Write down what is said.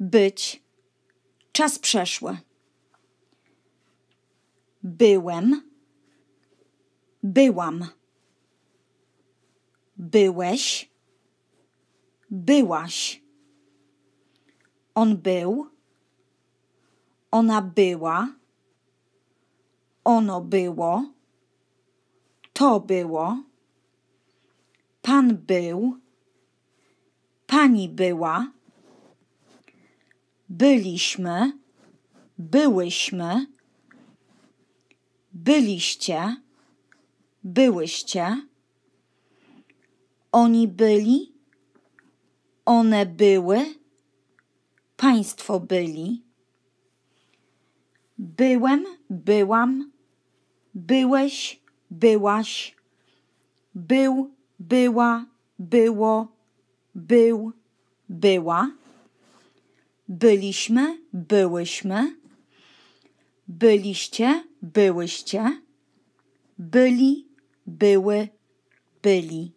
być, czas przeszły. Byłem, byłam. Byłeś, byłaś. On był, ona była, ono było, to było, pan był, pani była, byliśmy, byłyśmy, byliście, byłyście, oni byli, one były, państwo byli. Byłem, byłam, byłeś, byłaś, był, była, było, był, była. Byliśmy, byłyśmy. Byliście, byłyście. Byli, były, byli.